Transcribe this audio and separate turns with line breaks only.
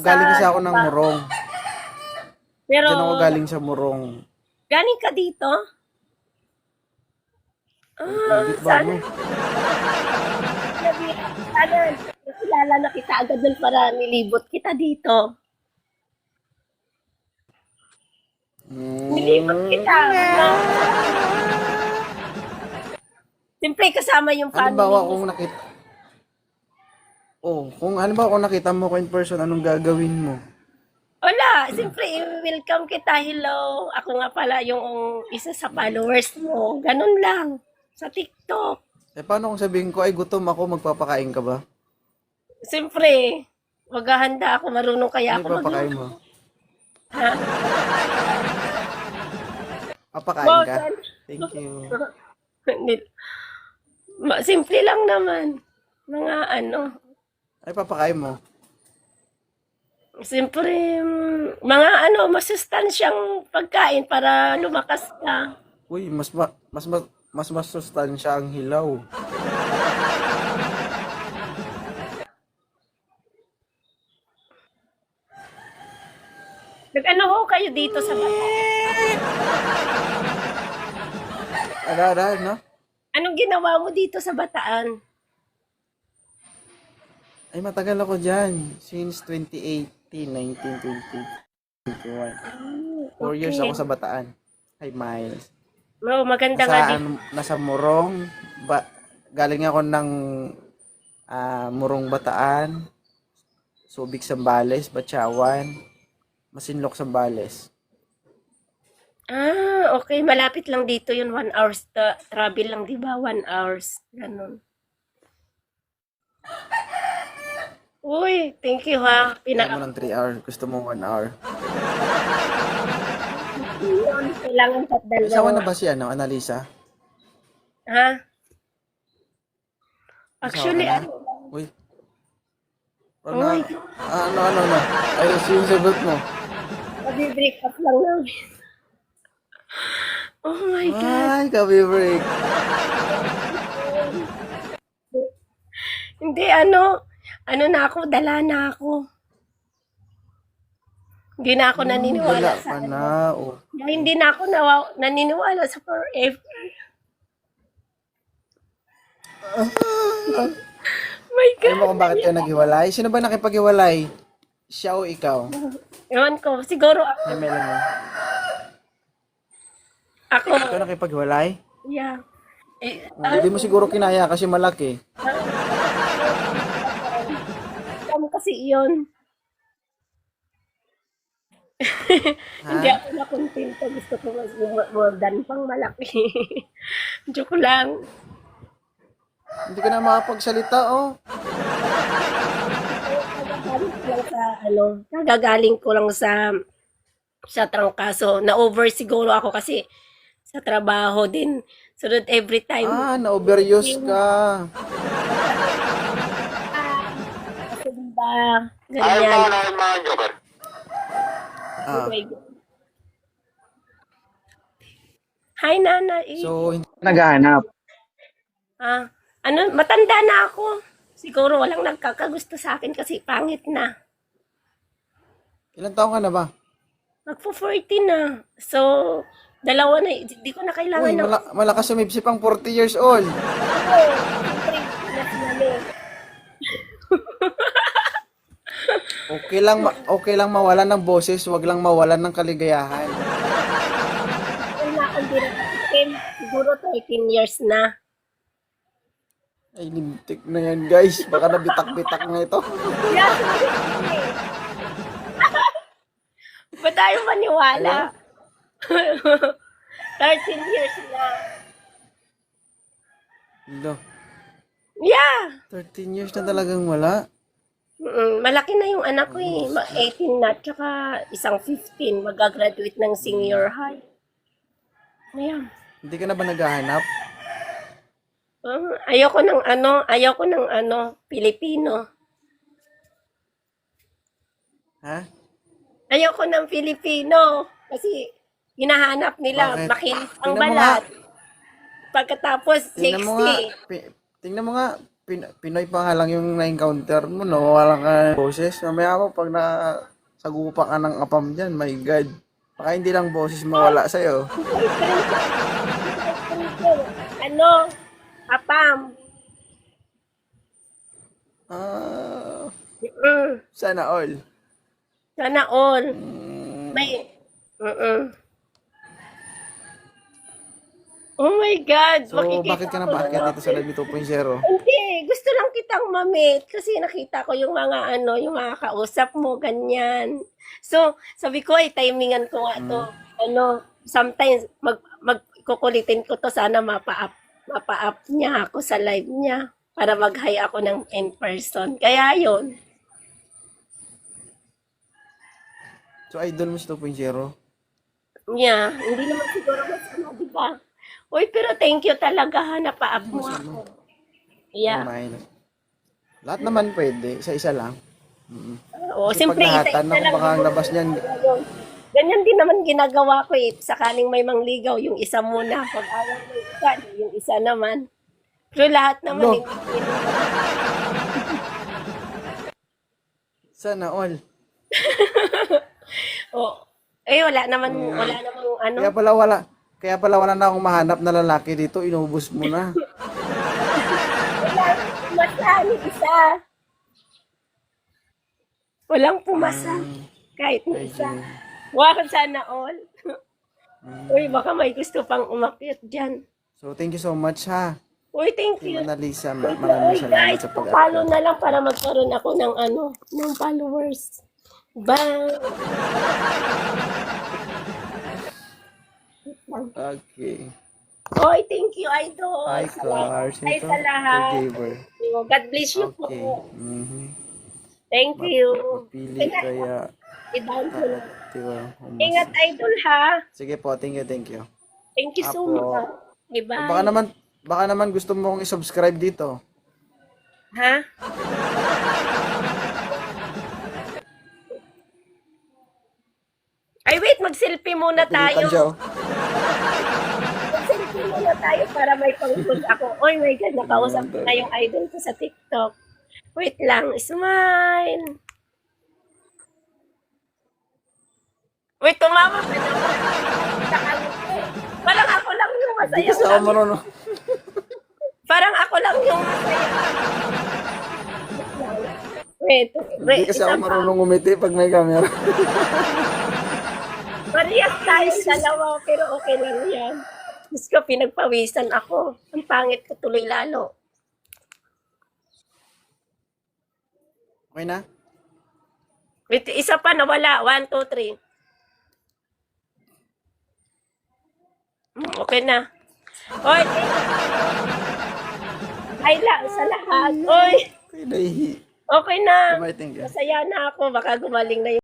Galing kasi ako ng Murong.
Pero,
Diyan ako galing sa Murong.
galing ka dito? Ah,
Hindi ba ano?
sabi, sana, nakilala na kita agad dun para nilibot kita dito. Nilibot
Hmm.
kita. Siyempre, kasama yung family.
Halimbawa kung nakita... Oh, kung halimbawa kung nakita mo ko in person, anong gagawin mo?
Wala, siyempre, welcome kita. Hello. Ako nga pala yung isa sa followers mo. Ganun lang. Sa TikTok.
Eh, paano kung sabihin ko, ay gutom ako, magpapakain ka ba?
Siyempre, maghahanda ako. Marunong kaya
Ano
ako
papakain mo?
Ha?
Papakain ka? Thank you.
Hindi- Ma- Simple lang naman. Mga ano.
Ay, papakain mo.
Siyempre, mm, mga ano, masustansyang pagkain para lumakas ka.
Uy, mas ma- mas mas mas mas sustansya ang hilaw.
Nag-ano ho kayo dito sa bata?
Ara-ara, no?
Anong ginawa mo dito sa bataan?
Ay, matagal ako dyan. Since 2018, 19, 20, 21. Four years ako sa Bataan. Ay, Miles.
No, maganda nga
Nasa,
dito.
ano, nasa Morong. Ba, galing ako ng ah, Morong Bataan. Subic Sambales, Batyawan. Masinlok Sambales.
Ah, okay. Malapit lang dito yun. One hours ta- travel lang, di ba? One hours. Ganun. Uy, thank you ha.
Kaya mo
Pina
ng 3 hours. Gusto mo 1 hour.
kailangan pa
Asawa na
dalawa.
ba si ano, Analisa?
Ha?
Asawa
Actually,
ka na?
ano,
Uy. Ano,
Uy.
ah, ano, ano, ano? Ayos yung sagot mo.
Mabi-break up lang namin. Oh my God.
Ay, kabi break.
Hindi, ano, ano na ako, dala na ako. Hindi na ako naniniwala
Wala
sa
pa
ano.
na. Oh.
Dahil hindi na ako nawa- naniniwala sa forever. my
Alam mo
God.
kung bakit kayo naghiwalay? Sino ba nakipaghiwalay? Siya o ikaw?
Ewan ko, siguro ako.
Ay, Melanie.
Ako,
Ikaw nakipaghiwalay?
yeah. Eh,
Hindi mo siguro kinaya kasi malaki.
Kasi yun. Hindi ako nakontento. Gusto ko mas more than pang malaki. Joke lang.
Hindi ka na makapagsalita, oh.
Kagagaling ko lang sa, ano, kagagaling ko lang sa, sa trangkaso. Na-over siguro ako kasi sa trabaho din. Sunod every time.
Ah, na-overuse ka.
Kasi diba, ganyan.
Ah,
Hi, Nana. Eh.
so, hindi
naghahanap.
Ah, ano, matanda na ako. Siguro walang nagkakagusto sa akin kasi pangit na.
ilang taong ka na ba?
Magpo 40 na. So, dalawa na, hindi ko na kailangan
Uy,
ng...
mala- malakas sumipsip ang 40 years old.
Oh, siyempre, nasinali.
Okay lang, okay lang mawalan ng boses, wag lang mawalan ng kaligayahan.
Na akong dinatikin. Siguro 13 years na.
Ay, lintik na yan, guys. Baka nabitak-bitak na ito.
Yeah, Ba't tayo maniwala? 13 years na.
Hello.
Yeah.
13 years na talagang wala.
Mm, malaki na yung anak ko eh. Ma- 18 na, tsaka isang 15. Mag-graduate ng senior high. Ayan.
Hindi ka na ba naghahanap?
Ah, ayoko ng ano, ayoko ng ano, Pilipino.
Ha?
Ayoko ng Filipino. Kasi hinahanap nila,
Bakit?
makinis ang
Tingnan mo
balat. Pagkatapos,
Tingnan mo nga.
sexy.
Pi- tingnan mo nga. Pin- Pinoy pa nga lang yung na-encounter mo, no? Walang ka boses. Mamaya mo, pag na sagupa ka ng apam dyan, my God. Baka hindi lang boses mawala sa'yo.
Ano? Apam.
Ah,
Mm.
sana all.
Sana all.
Mm,
May... Mm-mm. Oh my God.
so,
makikita
bakit ka na paakyat dito sa Live 2.0?
Hindi, gusto lang kitang mamit kasi nakita ko yung mga ano, yung mga kausap mo, ganyan. So, sabi ko, ay timingan ko nga to. Ano, sometimes, mag, magkukulitin ko to, sana mapa-up, mapa-up niya ako sa live niya para mag-hi ako ng in person. Kaya yun.
So, idol mo si 2.0?
Yeah, hindi naman siguro mas ano, di ba? Uy, pero thank you talaga ha, napa-up mo ako. Yeah.
Kumain. Lahat naman pwede, isa-isa lang. Mm.
Oo,
Kasi
siyempre,
nahatan ako,
lang
baka ang labas niyan.
Ganyan din naman ginagawa ko eh. Sakaling may mangligaw, yung isa muna. Pag ayaw mo yung isa, yung isa naman. Pero lahat naman,
Ano?
hindi,
sana all.
oh, eh, wala naman, wala naman ano.
Kaya pala wala, kaya pala wala na akong mahanap na lalaki dito, inubos mo na.
Pumasa ni isa. Walang pumasa. Kahit ni isa. Wala sana all. Uy, baka may gusto pang umakyat dyan.
So, thank you so much ha.
Uy, thank you.
Mona Lisa, ma- maraming
Uy,
salamat
guys,
sa
follow
pag-upload.
na lang para magkaroon ako ng ano, ng followers. Bye!
Okay.
Oy, thank you, Idol.
Hi, Cars.
Hi sa lahat.
caregiver.
God bless you
Okay.
po.
Mhm.
Thank you.
Pili kaya,
I-down ko
diba,
Ingat, Idol, ha?
Sige po, thank you, thank you.
Thank you so much. Bye-bye.
Baka naman, baka naman gusto mo kong i-subscribe dito.
Ha? Ay, wait, mag-selfie muna tayo.
Pilitan
muna tayo para may pang-vlog ako. Oh my God, nakausap ko na yung idol ko sa TikTok. Wait lang, smile. Wait, tumama ka naman. Parang ako lang yung
Hindi
masaya.
kasi ako marunong.
Parang ako lang yung masaya. Wait,
Hindi
wait,
kasi
isa
ako
pa.
marunong umiti pag may camera.
Parehas tayo dalawa, pero okay lang yan. Diyos ko, pinagpawisan ako. Ang pangit ko tuloy lalo.
Okay na?
Wait, isa pa nawala. One, two, three. Hmm, Okay na. Oy, ay lang sa lahat. Oy,
Okay, nahihi.
okay na. Masaya na ako. Baka gumaling na yung